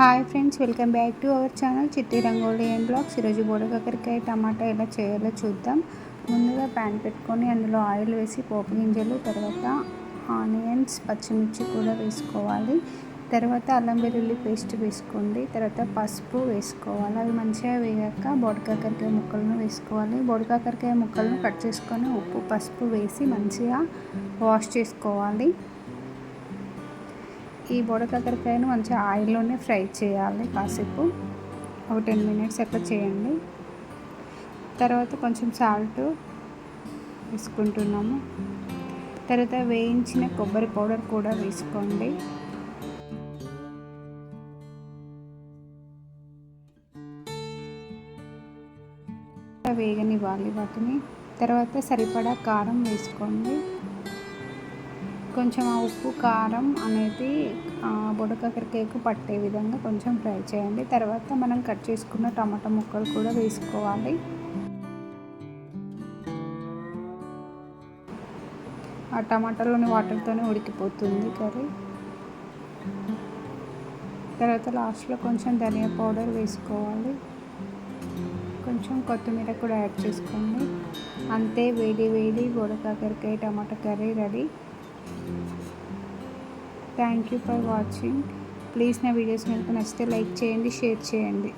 Hi friends welcome back to our channel Chitti Rangoli and blogs ఈరోజు బోడకాకరకాయ టమాటా ఎలా చేయాలో చూద్దాం. ముందుగా ప్యాన్ పెట్టుకొని అందులో ఆయిల్ వేసి పోపు గింజలు తర్వాత ఆనియన్స్ పచ్చిమిర్చి కూడా వేసుకోవాలి. తర్వాత అల్లం వెల్లుల్లి పేస్ట్ వేసుకోండి. తర్వాత పసుపు వేసుకోవాలి. అవి మంచిగా వేగాక బోడకాకరకాయ ముక్కలను వేసుకోవాలి. బోడకాకరకాయ ముక్కలను కట్ చేసుకొని ఉప్పు పసుపు వేసి మంచిగా వాష్ చేసుకోవాలి. ఈ బుడకాకరకాయను మంచిగా ఆయిల్లోనే ఫ్రై చేయాలి కాసేపు. ఒక టెన్ మినిట్స్ అట్లా చేయండి. తర్వాత కొంచెం సాల్ట్ వేసుకుంటున్నాము. తర్వాత వేయించిన కొబ్బరి పౌడర్ కూడా వేసుకోండి. వేగనివ్వాలి వాటిని. తర్వాత సరిపడా కారం వేసుకోండి. కొంచెం ఆ ఉప్పు కారం అనేది బుడకాకరకాయకు పట్టే విధంగా కొంచెం ఫ్రై చేయండి. తర్వాత మనం కట్ చేసుకున్న టమాటా ముక్కలు కూడా వేసుకోవాలి. ఆ టమాటాలోని వాటర్తోనే ఉడికిపోతుంది కర్రీ. తర్వాత లాస్ట్లో కొంచెం ధనియా పౌడర్ వేసుకోవాలి. కొంచెం కొత్తిమీర కూడా యాడ్ చేసుకోండి. అంతే వేడి వేడి బుడకాకరకాయ tomato curry ready. Thank you for watching please నా వీడియోస్ మీకు నచ్చితే లైక్ చేయండి షేర్ చేయండి.